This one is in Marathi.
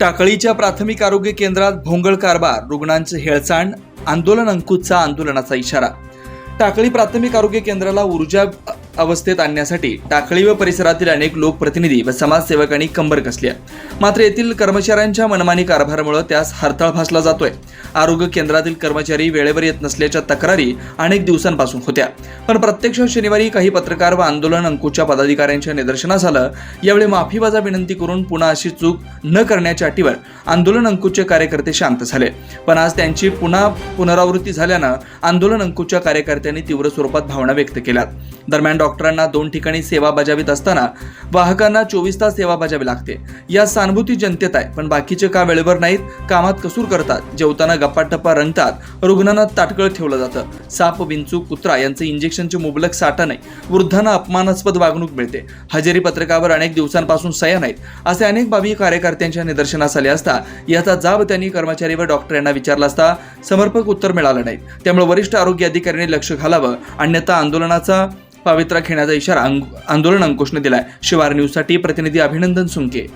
टाकळीच्या प्राथमिक आरोग्य केंद्रात भोंगळ कारभार रुग्णांचे हेळसांड आंदोलन अंकुशचा आंदोलनाचा इशारा. टाकळी प्राथमिक आरोग्य केंद्राला ऊर्जा अवस्थेत आणण्यासाठी टाकळी व परिसरातील अनेक लोकप्रतिनिधी व समाजसेवकांनी कंबर कसली आहे मात्र येथील कर्मचाऱ्यांच्या मनमानी कारभारामुळे त्यास हरताळ फासला जातोय. आरोग्य केंद्रातील कर्मचारी वेळेवर येत नसल्याच्या तक्रारी अनेक दिवसांपासून होत्या. पण प्रत्यक्ष शनिवारी काही पत्रकार व आंदोलन अंकुशच्या पदाधिकाऱ्यांच्या निदर्शनास आलं यावेळी माफीबाजा विनंती करून पुन्हा अशी चूक न करण्याच्या अटीवर आंदोलन अंकुशचे कार्यकर्ते शांत झाले. पण आज त्यांची पुन्हा पुनरावृत्ती झाल्यानं आंदोलन अंकुशच्या कार्यकर्त्यांनी तीव्र स्वरूपात भावना व्यक्त केल्या दरम्यान डॉक्टरांना दोन ठिकाणी सेवा बजावित असताना वाहकांना चोवीस तास सेवा बजावी लागते. या सानुभूती जनतेत आहे पण बाकीचे का वेळेवर नाहीत कामात कसूर करतात. जेवताना गप्पाटप्पा रंगतात रुग्णांना ताटकळ ठेवलं जातं. साप विंचू कुत्रा यांचं इंजेक्शनचे मुबलक साठा नाही. वृद्धांना अपमानास्पद वागणूक मिळते. हजेरी पत्रकावर अनेक दिवसांपासून सया नाहीत. असे अनेक बाबी कार्यकर्त्यांच्या निदर्शनास आले असता याचा जाब त्यांनी कर्मचारी व डॉक्टर यांना विचारला असता समर्पक उत्तर मिळालं नाही. त्यामुळे वरिष्ठ आरोग्य अधिकाऱ्यांनी लक्ष घालावं. अन्यथा आंदोलनाचा पावित्रा घेण्याचा इशारा आंदोलन अंकुशने दिलाय. शिवार न्यूजसाठी प्रतिनिधी अभिनंदन सुंके